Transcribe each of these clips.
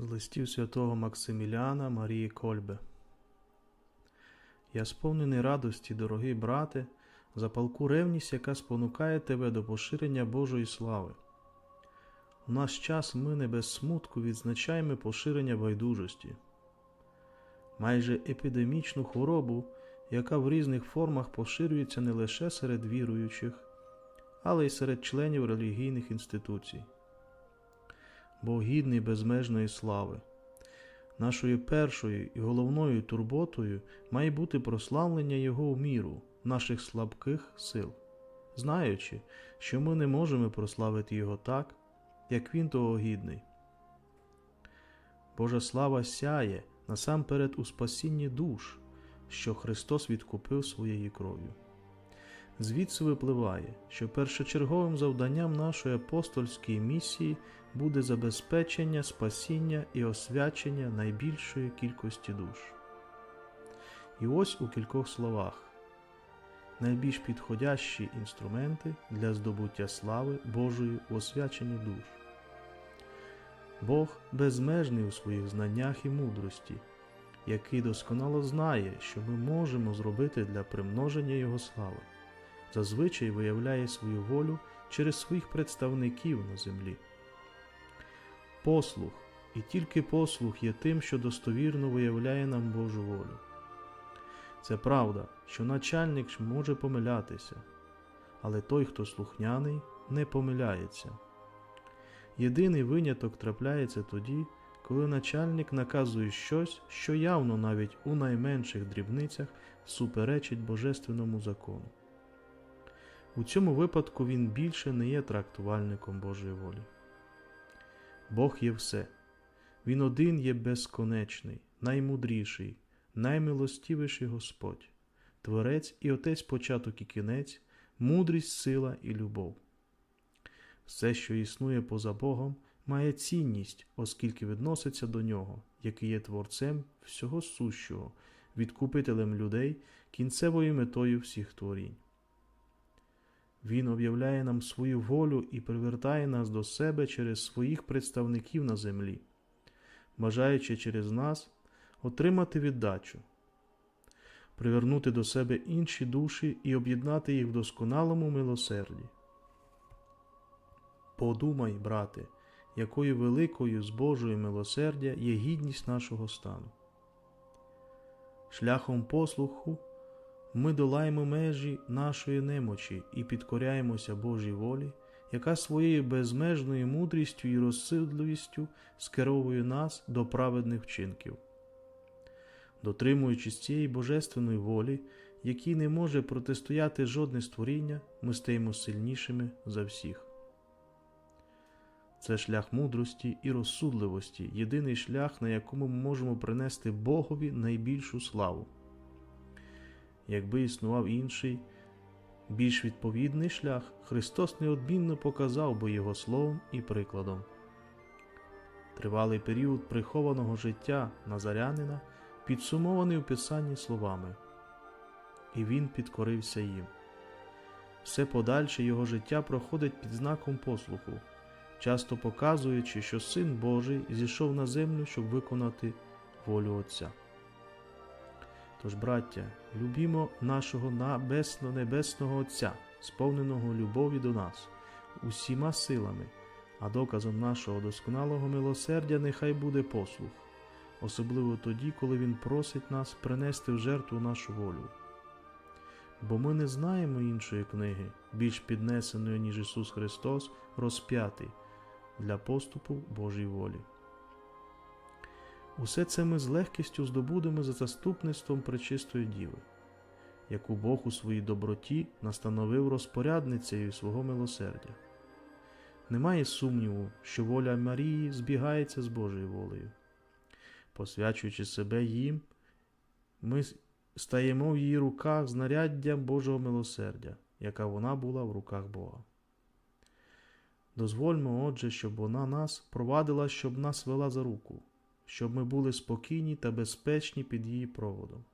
З листів святого Максиміляна Марії Кольбе. Я сповнений радості, дорогий брате, за палку ревність, яка спонукає тебе до поширення Божої слави. У наш час ми не без смутку відзначаємо поширення байдужості, майже епідемічну хворобу, яка в різних формах поширюється не лише серед віруючих, але й серед членів релігійних інституцій. Бог гідний безмежної слави. Нашою першою і головною турботою має бути прославлення Його в міру наших слабких сил, знаючи, що ми не можемо прославити Його так, як Він того гідний. Божа слава сяє насамперед у спасінні душ, що Христос відкупив своєю кров'ю. Звідси випливає, що першочерговим завданням нашої апостольської місії буде забезпечення, спасіння і освячення найбільшої кількості душ. І ось у кількох словах найбільш підходящі інструменти для здобуття слави Божої у освяченні душ. Бог безмежний у своїх знаннях і мудрості, який досконало знає, що ми можемо зробити для примноження Його слави зазвичай виявляє свою волю через своїх представників на землі. Послух і тільки послух є тим, що достовірно виявляє нам Божу волю. Це правда, що начальник може помилятися, але той, хто слухняний, не помиляється. Єдиний виняток трапляється тоді, коли начальник наказує щось, що явно навіть у найменших дрібницях суперечить божественному закону. У цьому випадку він більше не є трактувальником Божої волі. Бог є все. Він один є безконечний, наймудріший, наймилостивіший Господь, Творець і Отець початок і кінець, мудрість, сила і любов. Все, що існує поза Богом, має цінність, оскільки відноситься до Нього, який є Творцем всього сущого, відкупителем людей, кінцевою метою всіх творінь. Він об'являє нам свою волю і привертає нас до себе через своїх представників на землі, бажаючи через нас отримати віддачу, привернути до себе інші душі і об'єднати їх в досконалому милосерді. Подумай, брате, якою великою з Божої милосердя є гідність нашого стану. Шляхом послуху ми долаємо межі нашої немочі і підкоряємося Божій волі, яка своєю безмежною мудрістю і розсудливістю скеровує нас до праведних вчинків. Дотримуючись цієї божественної волі, якій не може протистояти жодне створіння, ми стаємо сильнішими за всіх. Це шлях мудрості і розсудливості, єдиний шлях, на якому ми можемо принести Богові найбільшу славу. Якби існував інший, більш відповідний шлях, Христос неодмінно показав би його словом і прикладом. Тривалий період прихованого життя Назарянина підсумований у Писанні словами, і він підкорився їм. Все подальше його життя проходить під знаком послуху, часто показуючи, що Син Божий зійшов на землю, щоб виконати волю Отця. Тож, браття, любімо нашого небесно-небесного Отця, сповненого любові до нас, усіма силами, а доказом нашого досконалого милосердя нехай буде послух, особливо тоді, коли Він просить нас принести в жертву нашу волю. Бо ми не знаємо іншої книги, більш піднесеної, ніж Ісус Христос, розп'ятий для поступу Божій волі. Усе це ми з легкістю здобудемо за заступництвом Пречистої Діви, яку Бог у своїй доброті настановив розпорядницею свого милосердя. Немає сумніву, що воля Марії збігається з Божою волею. Посвячуючи себе їм, ми стаємо в її руках знаряддям Божого милосердя, яка вона була в руках Бога. Дозвольмо, отже, щоб вона нас провадила, щоб нас вела за руку щоб ми були спокійні та безпечні під її проводом.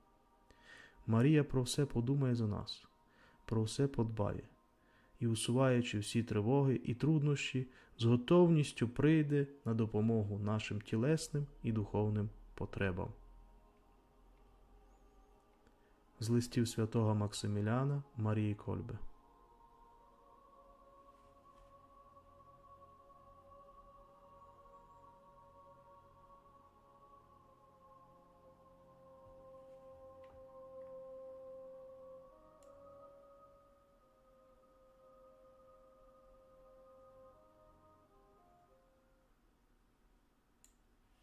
Марія про все подумає за нас, про все подбає і, усуваючи всі тривоги і труднощі, з готовністю прийде на допомогу нашим тілесним і духовним потребам. З листів святого Максиміляна Марії Кольбе